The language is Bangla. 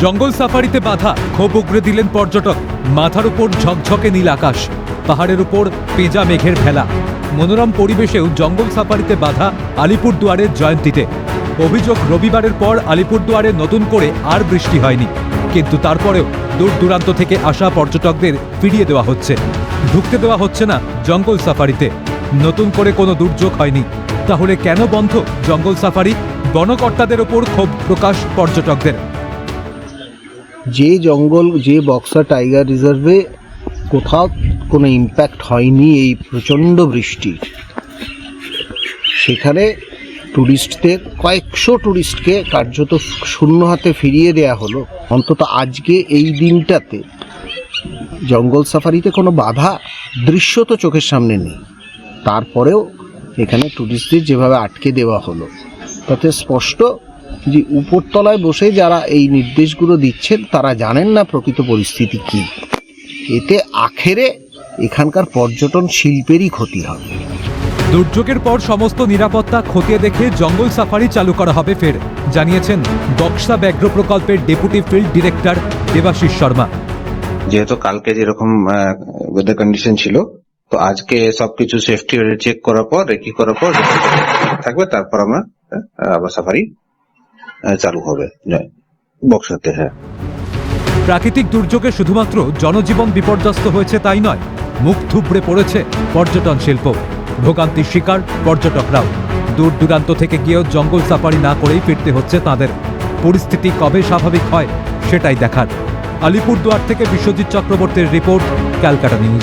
জঙ্গল সাফারিতে বাধা, ক্ষোভ উগরে দিলেন পর্যটক। মাথার উপর ঝকঝকে নীল আকাশ, পাহাড়ের উপর পেঁজা মেঘের ভেলা। মনোরম পরিবেশেও জঙ্গল সাফারিতে বাধা আলিপুরদুয়ারের জয়ন্তীতে। অভিযোগ রবিবারের পর আলিপুরদুয়ারে নতুন করে আর বৃষ্টি হয়নি। কিন্তু তারপরেও দূর দূরান্ত থেকে আসা পর্যটকদের ফিরিয়ে দেওয়া হচ্ছে। ঢুকতে দেওয়া হচ্ছে না জঙ্গল সাফারিতে। নতুন করে কোনো দুর্যোগ হয়নি। তাহলে কেন বন্ধ জঙ্গল সাফারি? বনকর্তাদের ওপর ক্ষোভ প্রকাশ পর্যটকদের। যে জঙ্গল, যে বক্সা টাইগার রিজার্ভে কোথাও কোনো ইম্প্যাক্ট হয়নি এই প্রচণ্ড বৃষ্টির। সেখানে ট্যুরিস্টদের কয়েকশো ট্যুরিস্টকে কার্যত শূন্য হাতে ফিরিয়ে দেয়া হলো। অন্তত আজকে এই দিনটাতে জঙ্গল সাফারিতে কোনো বাধা দৃশ্য তো চোখের সামনে নেই। তারপরেও এখানে ট্যুরিস্টদের যেভাবে আটকে দেওয়া হলো, তাতে স্পষ্ট যে উপরতলায় বসে যারা এই নির্দেশগুলো দিচ্ছেন তারা জানেন না প্রকৃত পরিস্থিতি কি। এতে আখেরে এখানকার পর্যটন শিল্পেরই ক্ষতি হবে দুর্যোগের পর সমস্ত নিরাপত্তা খতিয়ে দেখে জঙ্গল সাফারি চালু করা হবে ফের জানিয়েছেন বক্সা ব্যাঘ্র প্রকল্পের deputy field director Debashish Sharma. যেহেতু কালকে যেরকম ওয়েদার কন্ডিশন ছিল তো আজকে সবকিছু সেফটি চেক করার পর রেকি করার পর থাকবে তারপর আমরা আহ, আবার সাফারি চালু হবে। বক্সাতে হ্যাঁ। প্রাকৃতিক দুর্যোগে শুধুমাত্র জনজীবন বিপর্যস্ত হয়েছে তাই নয়, মুখ থুবড়ে পড়েছে পর্যটন শিল্প। ভোগান্তির শিকার পর্যটকরাও। দূর দূরান্ত থেকে গিয়েও জঙ্গল সাফারি না করেই ফিরতে হচ্ছে তাদের। পরিস্থিতি কবে স্বাভাবিক হয় সেটাই দেখার। আলিপুরদুয়ার থেকে বিশ্বজিৎ চক্রবর্তীর রিপোর্ট, ক্যালকাটা নিউজ।